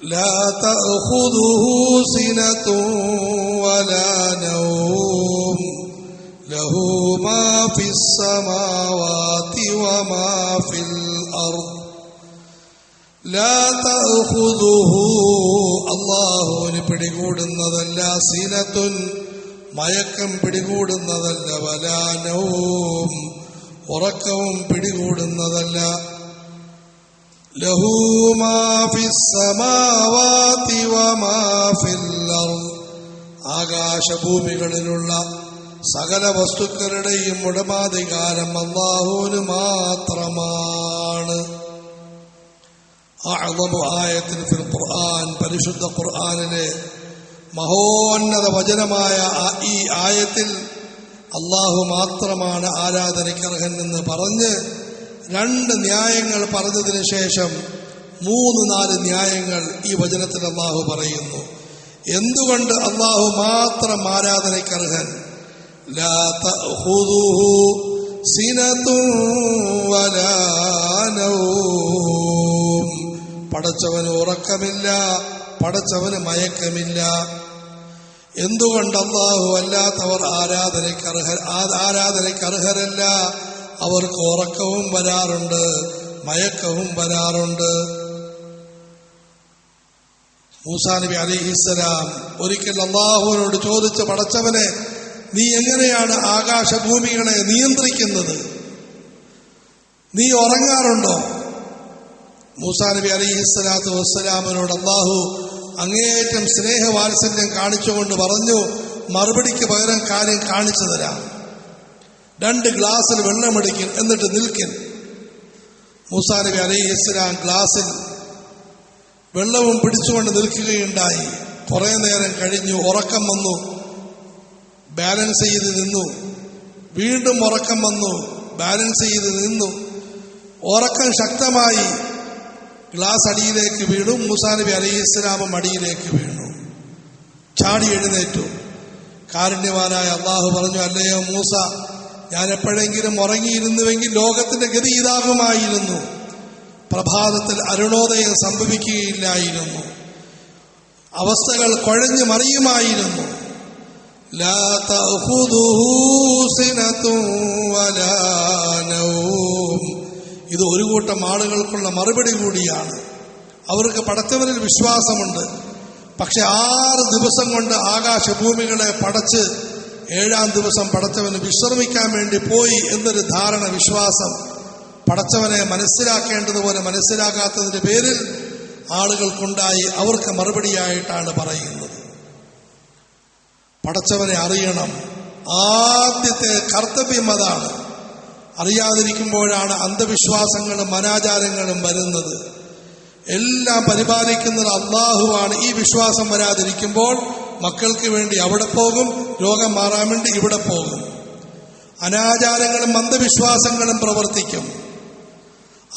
لا تأخذه سنة ولا نوم له ما في السماوات وما في الأرض لا تأخذه അള്ളാഹുവിന് പിടികൂടുന്നതല്ല സീനത്തുൻ മയക്കം പിടികൂടുന്നതല്ല വലാനവും ഉറക്കവും പിടികൂടുന്നതല്ല ലഹു في ഫിസ്സമാവാതി വമാ ഫിൽ الأرض. ആകാശഭൂമികളിലുള്ള സകല വസ്തുക്കളുടെയും ഉടമാധികാരം അള്ളാഹുവിന് മാത്രമാണ്. ഫിൽ ഖുർആൻ പരിശുദ്ധ ഖുർആനിലെ മഹോന്നത വചനമായ ഈ ആയത്തിൽ അള്ളാഹു മാത്രമാണ് ആരാധനയ്ക്കർഹൻ എന്ന് പറഞ്ഞ് രണ്ട് ന്യായങ്ങൾ പറഞ്ഞതിന് ശേഷം മൂന്ന് നാല് ന്യായങ്ങൾ ഈ വചനത്തിൽ അള്ളാഹു പറയുന്നു. എന്തുകൊണ്ട് അള്ളാഹു മാത്രം ആരാധനയ്ക്കർഹൻ. പടച്ചവന് ഉറക്കമില്ല പടച്ചവന് മയക്കമില്ല. എന്തുകൊണ്ട് അള്ളാഹു അല്ലാത്തവർ ആരാധനയ്ക്ക് ആരാധനയ്ക്കർഹരല്ല? അവർക്ക് ഉറക്കവും വരാറുണ്ട് മയക്കവും വരാറുണ്ട്. മൂസാ നബി അലിഹിസ്സലാം ഒരിക്കൽ അള്ളാഹുവിനോട് ചോദിച്ച് പടച്ചവനെ നീ എങ്ങനെയാണ് ആകാശഭൂമികളെ നിയന്ത്രിക്കുന്നത്? നീ ഉറങ്ങാറുണ്ടോ? മൂസാ നബി അലിഹിസ്സലാത്തു വസ്സലാമിനോട് അള്ളാഹു അങ്ങേയറ്റം സ്നേഹവാത്സല്യം കാണിച്ചുകൊണ്ട് പറഞ്ഞു മറുപടിക്ക് പകരം കാര്യം കാണിച്ചു തരാം. രണ്ട് ഗ്ലാസ്സിൽ വെള്ളമെടുക്കും എന്നിട്ട് നിൽക്കും. മൂസാ നബി ഇസ്ലാം ഗ്ലാസ്സിൽ വെള്ളവും പിടിച്ചുകൊണ്ട് നിൽക്കുകയുണ്ടായി. കുറെ നേരം കഴിഞ്ഞു ഉറക്കം വന്നു. ബാലൻസ് ചെയ്ത് നിന്നു. വീണ്ടും ഉറക്കം വന്നു. ബാലൻസ് ചെയ്ത് നിന്നു. ഉറക്കം ശക്തമായി. ഗ്ലാസ് അടിയിലേക്ക് വീണു. മൂസാനബി അലൈഹി ഇസ്ലാമും അടിയിലേക്ക് വീണു. ചാടി എഴുന്നേറ്റു. കാരുണ്യവാനായ അള്ളാഹു പറഞ്ഞു അല്ലയോ മൂസ ഞാൻ എപ്പോഴെങ്കിലും ഉറങ്ങിയിരുന്നുവെങ്കിൽ ലോകത്തിന്റെ ഗതി ഇതാകുമായിരുന്നു. പ്രഭാതത്തിൽ അരുണോദയം സംഭവിക്കുകയില്ലായിരുന്നു. അവസ്ഥകൾ കുഴഞ്ഞു മറിയുമായിരുന്നു. ഇത് ഒരു കൂട്ടം ആളുകൾക്കുള്ള മറുപടി കൂടിയാണ്. അവർക്ക് പടച്ചവരിൽ വിശ്വാസമുണ്ട്. പക്ഷെ ആറ് ദിവസം കൊണ്ട് ആകാശഭൂമികളെ പടച്ച് ഏഴാം ദിവസം പടച്ചവന് വിശ്രമിക്കാൻ വേണ്ടി പോയി എന്നൊരു ധാരണ വിശ്വാസം പടച്ചവനെ മനസ്സിലാക്കേണ്ടതുപോലെ മനസ്സിലാക്കാത്തതിന്റെ പേരിൽ ആളുകൾക്കുണ്ടായി. അവർക്ക് മറുപടിയായിട്ടാണ് പറയുന്നത്. പടച്ചവനെ അറിയണം. ആദ്യത്തെ കർത്തവ്യം അതാണ്. അറിയാതിരിക്കുമ്പോഴാണ് അന്ധവിശ്വാസങ്ങളും അനാചാരങ്ങളും വരുന്നത്. എല്ലാം പരിപാലിക്കുന്നത് അള്ളാഹുവാണ്. ഈ വിശ്വാസം വരാതിരിക്കുമ്പോൾ മക്കൾക്ക് വേണ്ടി അവിടെ പോകും രോഗം മാറാൻ വേണ്ടി ഇവിടെ പോകും. അനാചാരങ്ങളും അന്ധവിശ്വാസങ്ങളും പ്രവർത്തിക്കും.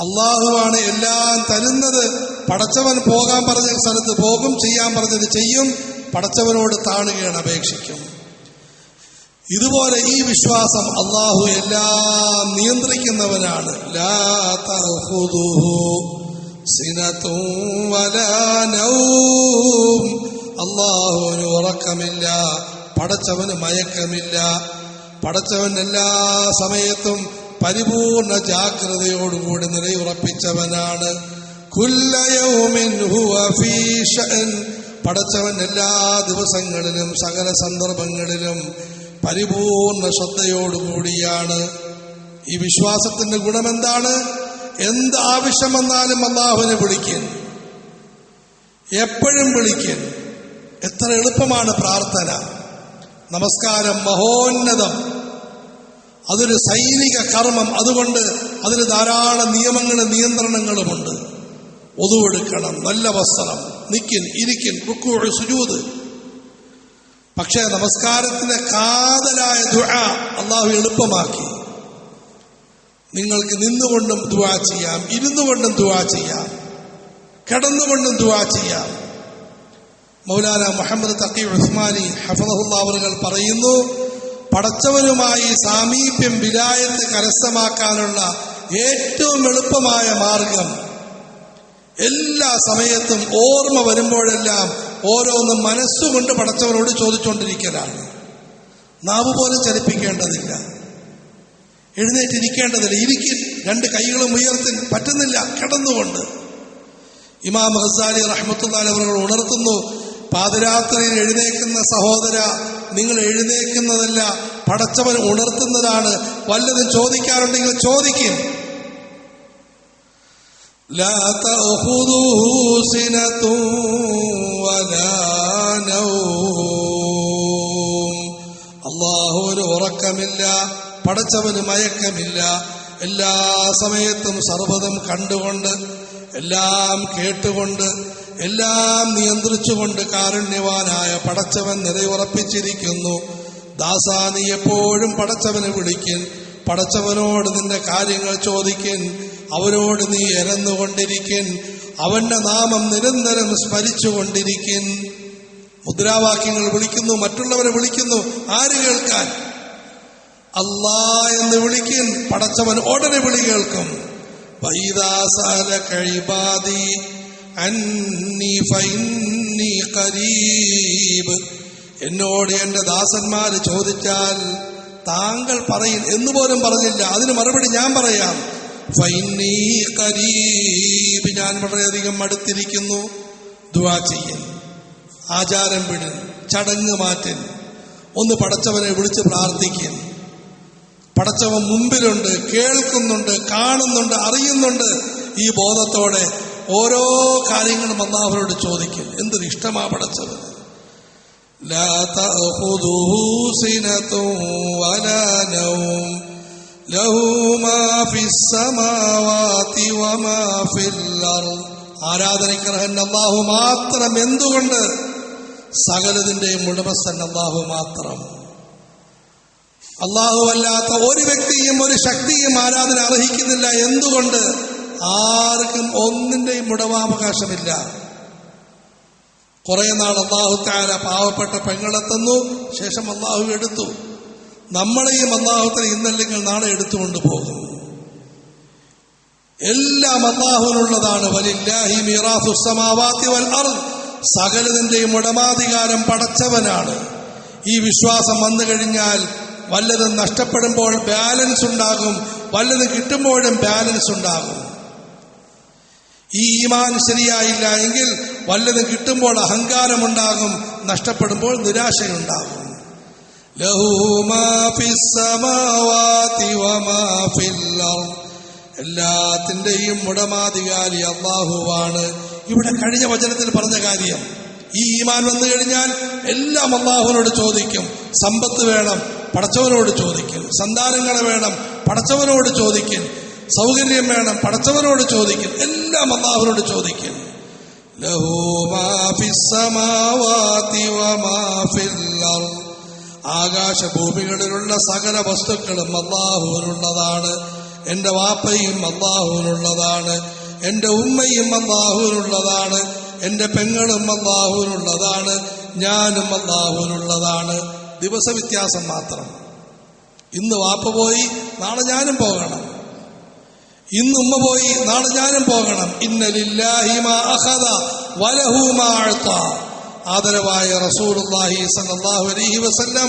അള്ളാഹുവാണ് എല്ലാം തരുന്നത്. പടച്ചവൻ പോകാൻ പറഞ്ഞ സ്ഥലത്ത് പോകും ചെയ്യാൻ പറഞ്ഞത് ചെയ്യും പടച്ചവനോട് താണുകയാണ് അപേക്ഷിക്കും. ഇതുപോലെ ഈ വിശ്വാസം അള്ളാഹു എല്ലാം നിയന്ത്രിക്കുന്നവനാണ്. ലാ അള്ളാഹുവിന് ഉറക്കമില്ല. പടച്ചവന് മയക്കമില്ല. പടച്ചവൻ എല്ലാ സമയത്തും പരിപൂർണ ജാഗ്രതയോടുകൂടി നിലയുറപ്പിച്ചവനാണ്. പടച്ചവൻ എല്ലാ ദിവസങ്ങളിലും സകല സന്ദർഭങ്ങളിലും പരിപൂർണ ശ്രദ്ധയോടുകൂടിയാണ്. ഈ വിശ്വാസത്തിന്റെ ഗുണമെന്താണ്? എന്ത് ആവശ്യം വന്നാലും അള്ളാഹുവിനെ വിളിക്കൻ. എപ്പോഴും വിളിക്കൻ. എത്ര എളുപ്പമാണ് പ്രാർത്ഥന. നമസ്കാരം മഹോന്നതം. അതൊരു സൈനിക കർമ്മം. അതുകൊണ്ട് അതിന് ധാരാളം നിയമങ്ങളും നിയന്ത്രണങ്ങളുമുണ്ട്. ഒതുവെടുക്കണം. നല്ല വസ്ത്രം. നിക്കിൻ ഇരിക്കിൻ റുക്കു സുജൂത്. പക്ഷേ നമസ്കാരത്തിന്റെ കാതലായ ദുആ അള്ളാഹു എളുപ്പമാക്കി. നിങ്ങൾക്ക് നിന്നുകൊണ്ടും ദുവാ ചെയ്യാം ഇരുന്നുകൊണ്ടും ദുവാ ചെയ്യാം കിടന്നുകൊണ്ടും ദുവാ ചെയ്യാം. മൗലാന മുഹമ്മദ് തക്കി ഉസ്മാനി ഹഫദഹുല്ല അവറുകൾ പറയുന്നു പടച്ചവനുമായി സാമീപ്യം വിലായത്ത് കരസ്ഥമാക്കാനുള്ള ഏറ്റവും എളുപ്പമായ മാർഗം എല്ലാ സമയത്തും ഓർമ്മ വരുമ്പോഴെല്ലാം ഓരോന്നും മനസ്സുകൊണ്ട് പടച്ചവനോട് ചോദിച്ചുകൊണ്ടിരിക്കലാണ് നാവ് പോലും ചലിപ്പിക്കേണ്ടതില്ല. എഴുന്നേറ്റിരിക്കേണ്ടതില്ല. ഇരിക്കും രണ്ട് കൈകളും ഉയർത്തി പറ്റുന്നില്ല. കിടന്നുകൊണ്ട്. ഇമാം ഹസാലി റഹ്മത്തുല്ലാൽ അവർ ഉണർത്തുന്നു പാതിരാത്രിയിൽ എഴുന്നേക്കുന്ന സഹോദര നിങ്ങൾ എഴുന്നേക്കുന്നതല്ല പടച്ചവൻ ഉണർത്തുന്നതാണ് വല്ലതും ചോദിക്കാറുണ്ടെങ്കിൽ ചോദിക്കും لا تأخذه سنة ولا نوم അള്ളാഹുവിന് ഉറക്കമില്ല പടച്ചവന് മയക്കമില്ല എല്ലാ സമയത്തും സർവ്വതം കണ്ടുകൊണ്ട് എല്ലാം കേട്ടുകൊണ്ട് എല്ലാം നിയന്ത്രിച്ചുകൊണ്ട് കാരുണ്യവാനായ പടച്ചവൻ നിലയുറപ്പിച്ചിരിക്കുന്നു. ദാസ നീ എപ്പോഴും പടച്ചവനെ വിളിക്കൻ. പടച്ചവനോട് നിന്റെ കാര്യങ്ങൾ ചോദിക്കൻ. അവനോട് നീ എരന്നുകൊണ്ടിരിക്കൻ. അവന്റെ നാമം നിരന്തരം സ്മരിച്ചുകൊണ്ടിരിക്കൻ. മുദ്രാവാക്യങ്ങൾ വിളിക്കുന്നു മറ്റുള്ളവരെ വിളിക്കുന്നു. ആര് കേൾക്കാൻ? അല്ലാ എന്ന് വിളിക്കൻ. പടച്ചവൻ ഉടനെ വിളി കേൾക്കും. അന്നി എന്നോട് എന്റെ ദാസന്മാര് ചോദിച്ചാൽ താങ്കൾ പറയും എന്ന് പോലും പറഞ്ഞില്ല. അതിന് മറുപടി ഞാൻ പറയാം. ഫൈനീ കരീബ് ഞാൻ വളരെയധികം അടുത്തിരിക്കുന്നു ദുവാ ചെയ്യൻ ആചാരം വിടൻ ചടങ്ങ് മാറ്റൻ. ഒന്ന് പടച്ചവനെ വിളിച്ച് പ്രാർത്ഥിക്കും. പടച്ചവൻ മുമ്പിലുണ്ട് കേൾക്കുന്നുണ്ട് കാണുന്നുണ്ട് അറിയുന്നുണ്ട്. ഈ ബോധത്തോടെ ഓരോ കാര്യങ്ങളും വന്ന അവരോട് ചോദിക്കും. എന്തൊരു ഇഷ്ടമാ പടച്ചത് ആരാധനക്കർഹൻ അള്ളാഹു മാത്രം എന്തുകൊണ്ട്? സകലതിന്റെയും ഉടമസ്ഥൻ അള്ളാഹു മാത്രം. അള്ളാഹു അല്ലാത്ത ഒരു വ്യക്തിയും ഒരു ശക്തിയും ആരാധന അർഹിക്കുന്നില്ല. എന്തുകൊണ്ട്? ആർക്കും ഒന്നിന്റെയും ഉടമാവകാശമില്ല. കുറെ നാൾ അള്ളാഹു താര പാവപ്പെട്ട തന്നു ശേഷം അള്ളാഹു എടുത്തു. നമ്മളെയും അള്ളാഹുത്തിന് ഇന്നല്ലെങ്കിൽ നാളെ എടുത്തുകൊണ്ട് പോകും. എല്ലാം അള്ളാഹുവിനുള്ളതാണ് സകലതിന്റെയും ഉടമാധികാരം പടച്ചവനാണ്. ഈ വിശ്വാസം വന്നു കഴിഞ്ഞാൽ വല്ലതും നഷ്ടപ്പെടുമ്പോൾ ബാലൻസ് ഉണ്ടാകും വല്ലതും കിട്ടുമ്പോഴും ബാലൻസ് ഉണ്ടാകും. ഈ ഈമാൻ ശരിയായില്ല എങ്കിൽ വല്ലതും കിട്ടുമ്പോൾ അഹങ്കാരമുണ്ടാകും നഷ്ടപ്പെടുമ്പോൾ നിരാശയുണ്ടാകും. എല്ലാത്തിന്റെയും ഉടമാധികാരി അള്ളാഹുവാണ്. ഇവിടെ കഴിഞ്ഞ വചനത്തിൽ പറഞ്ഞ കാര്യം ഈ ഈമാൻ വന്നു കഴിഞ്ഞാൽ എല്ലാം അള്ളാഹുവിനോട് ചോദിക്കും. സമ്പത്ത് വേണം പടച്ചവനോട് ചോദിക്കും. സന്താനങ്ങളെ വേണം പടച്ചവനോട് ചോദിക്കും. സൗകര്യം വേണം. പടച്ചവനോട് ചോദിക്കും. എല്ലാം അള്ളാഹുവിനോട് ചോദിക്കും. ആകാശ ഭൂമികളിലുള്ള സകല വസ്തുക്കളും അള്ളാഹുവിനുള്ളതാണ് എന്റെ വാപ്പയും അള്ളാഹുവിനുള്ളതാണ് എന്റെ ഉമ്മയും അള്ളാഹുവിനുള്ളതാണ് എന്റെ പെങ്ങളും അള്ളാഹുവിനുള്ളതാണ് ഞാനും അള്ളാഹുവിനുള്ളതാണ് ദിവസ വ്യത്യാസം മാത്രം. ഇന്ന് വാപ്പ പോയി നാളെ ഞാനും പോകണം. ഇന്ന് ഉമ്മ പോയി നാളെ ഞാനും പോകണം. ആദരവായ റസൂലുള്ളാഹി സ്വല്ലല്ലാഹു അലൈഹി വസല്ലം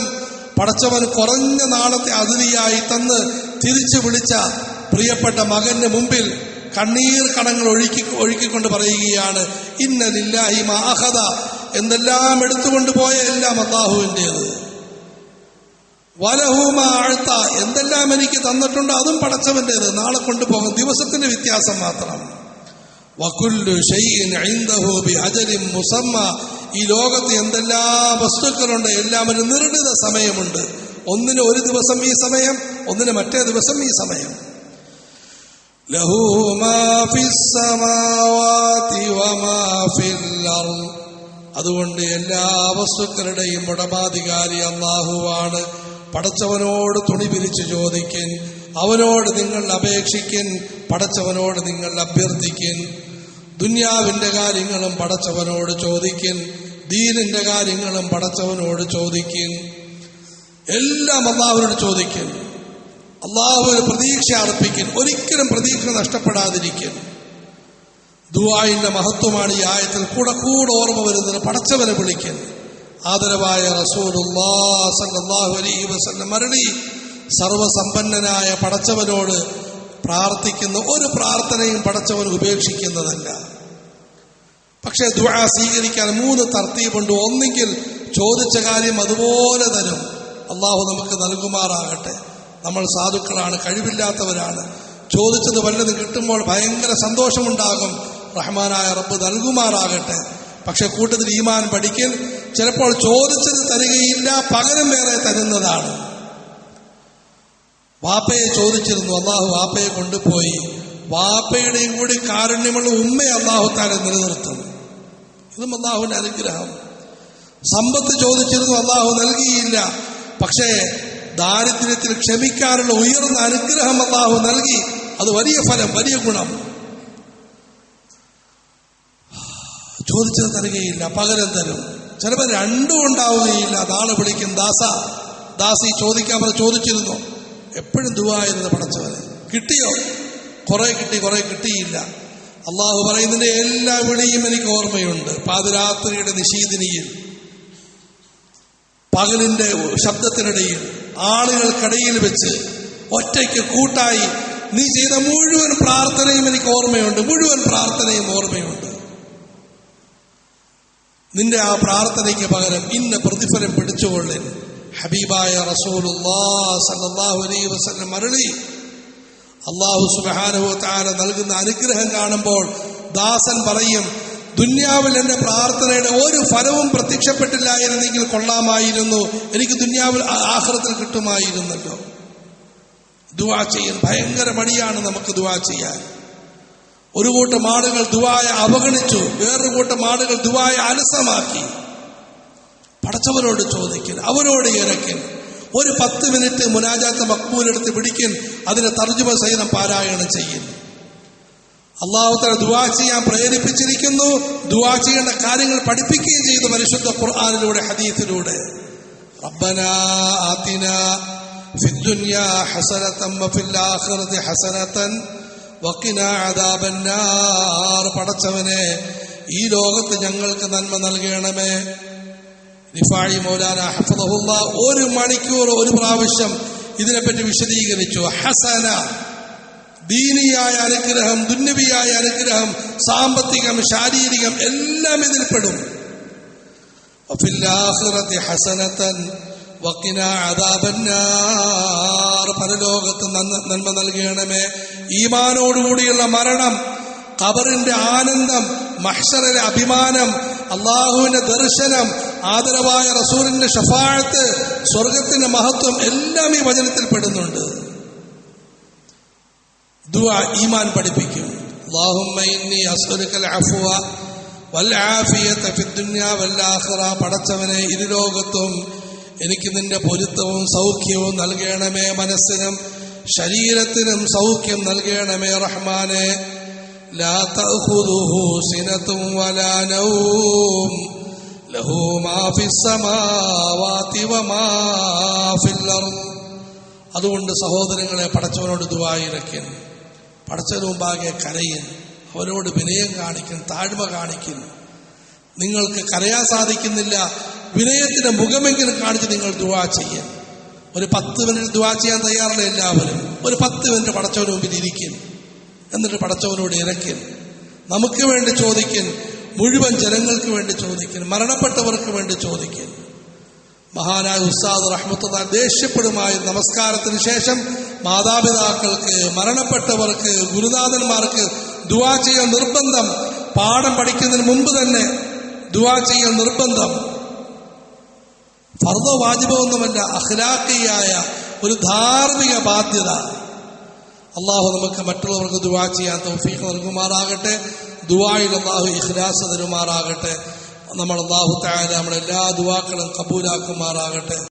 പടച്ചവൻ കുറഞ്ഞ നാളത്തെ അതിഥിയായി തന്ന് തിരിച്ചു വിളിച്ച പ്രിയപ്പെട്ട മകന്റെ മുമ്പിൽ കണ്ണീർ കണങ്ങൾ ഒഴുക്കി ഒഴുക്കിക്കൊണ്ട് പറയുകയാണ് ഇന്നലില്ലാഹി മാ അഖദ. എന്തെല്ലാം എടുത്തുകൊണ്ട് പോയ എല്ലാം അള്ളാഹുവിന്റെത് വലഹൂമ ആഴ്ത്ത എന്തെല്ലാം എനിക്ക് തന്നിട്ടുണ്ട് അതും പടച്ചവന്റെത് നാളെ കൊണ്ടുപോകും. ദിവസത്തിന്റെ വ്യത്യാസം മാത്രം. വകുല്ലു മുസമ്മ. ഈ ലോകത്ത് എന്തെല്ലാം വസ്തുക്കളുണ്ട്. എല്ലാം ഒരു നിർണിത സമയമുണ്ട്. ഒന്നിന് ഒരു ദിവസം ഈ സമയം ഒന്നിന് മറ്റേ ദിവസം ഈ സമയം. അതുകൊണ്ട് എല്ലാ വസ്തുക്കളുടെയും ഉടമാധികാരി അള്ളാഹുവാണ് പടച്ചവനോട് തുണി പിരിച്ചു ചോദിക്കൻ അവനോട് നിങ്ങൾ അപേക്ഷിക്കൻ പടച്ചവനോട് നിങ്ങൾ അഭ്യർത്ഥിക്കൻ. ദുന്യാവിന്റെ കാര്യങ്ങളും പടച്ചവനോട് ചോദിക്കൻ ദീനിന്റെ കാര്യങ്ങളും പടച്ചവനോട് ചോദിക്കൻ. എല്ലാം അള്ളാഹുവിനോട് ചോദിക്കൻ. അള്ളാഹുവിന് പ്രതീക്ഷ അർപ്പിക്കൻ ഒരിക്കലും പ്രതീക്ഷ നഷ്ടപ്പെടാതിരിക്കൻ. ദുവായിന്റെ മഹത്വമാണ് ഈ ആയത്തിൽ കൂടെ കൂടെ ഓർമ്മ വരുന്നത് പടച്ചവനെ വിളിക്കൽ ആദരവായ സ്വല്ലല്ലാഹു അലൈഹി വസല്ലം സർവസമ്പന്നനായ പടച്ചവനോട് പ്രാർത്ഥിക്കുന്ന ഒരു പ്രാർത്ഥനയും പടച്ചവൻ ഉപേക്ഷിക്കുന്നതല്ല. പക്ഷെ ദുആ സ്വീകരിക്കാൻ മൂന്ന് തർത്തീപുണ്ട് ഒന്നെങ്കിൽ ചോദിച്ച കാര്യം അതുപോലെ തരും. അള്ളാഹു നമുക്ക് നൽകുമാറാകട്ടെ. നമ്മൾ സാധുക്കളാണ് കഴിവില്ലാത്തവരാണ്. ചോദിച്ചത് വല്ലത് കിട്ടുമ്പോൾ ഭയങ്കര സന്തോഷമുണ്ടാകും. റഹ്മാനായ റബ്ബ് നൽകുമാറാകട്ടെ. പക്ഷെ കൂട്ടത്തിൽ ഈമാൻ പഠിക്കൽ ചിലപ്പോൾ ചോദിച്ചത് തരികയില്ല പകരം വേറെ തരുന്നതാണ്. വാപ്പയെ ചോദിച്ചിരുന്നു അള്ളാഹു വാപ്പയെ കൊണ്ടുപോയി. വാപ്പയുടെയും കൂടി കാരുണ്യമുള്ള ഉമ്മയെ അള്ളാഹു താരെ നിലനിർത്തുന്നു. ഇതും അള്ളാഹുവിന്റെ അനുഗ്രഹം. സമ്പത്ത് ചോദിച്ചിരുന്നു അള്ളാഹു നൽകിയില്ല. പക്ഷേ ദാരിദ്ര്യത്തിൽ ക്ഷമിക്കാനുള്ള ഉയർന്ന അനുഗ്രഹം അള്ളാഹു നൽകി. അത് വലിയ ഫലം വലിയ ഗുണം. ചോദിച്ചത് തരികയില്ല പകരം തരും. ചിലപ്പോൾ രണ്ടും ഉണ്ടാവുകയില്ല. അതാണ് വിളിക്കും ദാസ. ദാസി ചോദിക്കാൻ പറഞ്ഞ് ചോദിച്ചിരുന്നു. എപ്പോഴും ദുവായിരുന്നു പടച്ചവനെ. കിട്ടിയോ? കുറെ കിട്ടി കുറെ കിട്ടിയില്ല. അള്ളാഹു പറയുന്നതിന്റെ എല്ലാ വിളിയും എനിക്ക് ഓർമ്മയുണ്ട്. പാതിരാത്രിയുടെ നിശീതിനിയിൽ പകലിന്റെ ശബ്ദത്തിനിടയിൽ ആളുകൾക്കിടയിൽ വെച്ച് ഒറ്റയ്ക്ക് കൂട്ടായി നീ ചെയ്ത മുഴുവൻ പ്രാർത്ഥനയും എനിക്ക് ഓർമ്മയുണ്ട്. മുഴുവൻ പ്രാർത്ഥനയും ഓർമ്മയുണ്ട്. നിന്റെ ആ പ്രാർത്ഥനയ്ക്ക് പകരം ഇന്ന പ്രതിഫലം പിടിച്ചുകൊള്ളൻ ഹബീബായ റസൂലി വസല്ലം മരളി. അള്ളാഹു സുബാനുഹു താര നൽകുന്ന അനുഗ്രഹം കാണുമ്പോൾ ദാസൻ പറയും ദുന്യാവിൽ എന്റെ പ്രാർത്ഥനയുടെ ഒരു ഫലവും പ്രത്യക്ഷപ്പെട്ടില്ലായിരുന്നെങ്കിൽ കൊള്ളാമായിരുന്നു. എനിക്ക് ദുന്യാവിൽ ആഹ്ലത്തിൽ കിട്ടുമായിരുന്നല്ലോ. ദുവാ ചെയ്യാൻ ഭയങ്കര മടിയാണ് നമുക്ക് ദുവാ ചെയ്യാൻ. ഒരു കൂട്ടം ആളുകൾ ദുവായ അവഗണിച്ചു വേറൊരു കൂട്ടം ആളുകൾ ദുവായ അലസമാക്കി പടച്ചവരോട് ചോദിക്കൽ അവരോട് ഇരക്കൽ ഒരു പത്ത് മിനിറ്റ് മുനാജാത്ത് മക്ബൂലെടുത്ത് പിടിക്കൽ അതിനെ തർജുമ സഹിതം പാരായണം ചെയ്യുന്നു അള്ളാഹുത്തല ദുവാ ചെയ്യാൻ പ്രേരിപ്പിച്ചിരിക്കുന്നു ദുവാ ചെയ്യേണ്ട കാര്യങ്ങൾ പഠിപ്പിക്കുകയും ചെയ്തു പരിശുദ്ധ ഖുർആാനിലൂടെ ഹദീസിലൂടെ ربنا آتنا في الدنيا حسنة وفي الآخرة حسنة വക്കിനാദാപന്നാർ പടച്ചവനെ ഈ ലോകത്ത് ഞങ്ങൾക്ക് നന്മ നൽകണമേ. നിഫായി മൗലാന ഹഫദഹുള്ള ഒരു മണിക്കൂർ ഒരു പ്രാവശ്യം ഇതിനെപ്പറ്റി വിശദീകരിച്ചു. ഹസന ദീനിയായ അനുഗ്രഹം ദുന്നവിയായ അനുഗ്രഹം സാമ്പത്തികം ശാരീരികം എല്ലാം ഇതിൽപ്പെടും ഹസനത്തൻ വക്കിന അതാപന്നാർ പരലോകത്ത് നന്മ നൽകണമേ. ഈമാനോടുകൂടിയുള്ള മരണം കബറിന്റെ ആനന്ദം മഹ്സറിലെ അഭിമാനം അള്ളാഹുവിന്റെ ദർശനം ആദരവായ റസൂലിന്റെ ഷഫായത്ത് സ്വർഗത്തിന്റെ മഹത്വം എല്ലാം ഈ വചനത്തിൽ പെടുന്നുണ്ട്. ഈമാൻ പഠിപ്പിക്കും. പടച്ചവനെ ഇരു ലോകത്തും എനിക്ക് നിന്റെ പൊരുത്തവും സൗഖ്യവും നൽകണമേ മനസ്സിനും. ശരീരത്തിനും സൗഖ്യം നൽകണമേ റഹ്മാനെ. അതുകൊണ്ട് സഹോദരങ്ങളെ പടച്ചവനോട് ദുവായിരക്കൻ പടച്ചവന് മുമ്പാകെ കരയിൻ അവനോട് വിനയം കാണിക്കും താഴ്മ കാണിക്കും നിങ്ങൾക്ക് കരയാൻ സാധിക്കുന്നില്ല. വിനയത്തിന്റെ മുഖമെങ്കിലും കാണിച്ച് നിങ്ങൾ ദുവാ ചെയ്യും ഒരു പത്ത് മിനിറ്റ് ദുവാ ചെയ്യാൻ തയ്യാറല്ല എല്ലാവരും. ഒരു പത്ത് മിനിറ്റ് പടച്ചവന് മുമ്പിൽ ഇരിക്കും എന്നിട്ട് പടച്ചവനോട് ഇരക്കൻ നമുക്ക് വേണ്ടി ചോദിക്കും മുഴുവൻ ജനങ്ങൾക്ക് വേണ്ടി ചോദിക്കും മരണപ്പെട്ടവർക്ക് വേണ്ടി ചോദിക്കും മഹാനായ ഉസ്താദ് റഹ്മത്തുള്ള ദേഷ്യപ്പെടുമായ നമസ്കാരത്തിന് ശേഷം മാതാപിതാക്കൾക്ക് മരണപ്പെട്ടവർക്ക് ഗുരുനാഥന്മാർക്ക് ദുവാ ചെയ്യൽ നിർബന്ധം. പാഠം പഠിക്കുന്നതിന് മുമ്പ് തന്നെ ദുവാ ചെയ്യൽ നിർബന്ധം. ഫർദ വാജിബൊന്നുമല്ല അഖ്ലാഖിയായ ഒരു ധാർമ്മിക ബാധ്യത. അള്ളാഹു നമുക്ക് മറ്റുള്ളവർക്ക് ദുവാ ചെയ്യാൻ തൗഫീഖ് നൽകുമാറാകട്ടെ ദുവായിൽ അള്ളാഹു ഇഖ്ലാസ് തരുമാറാകട്ടെ. നമ്മൾ അള്ളാഹു തായാലും നമ്മുടെ എല്ലാ ദുവാക്കളും കബൂലാക്കുമാറാകട്ടെ.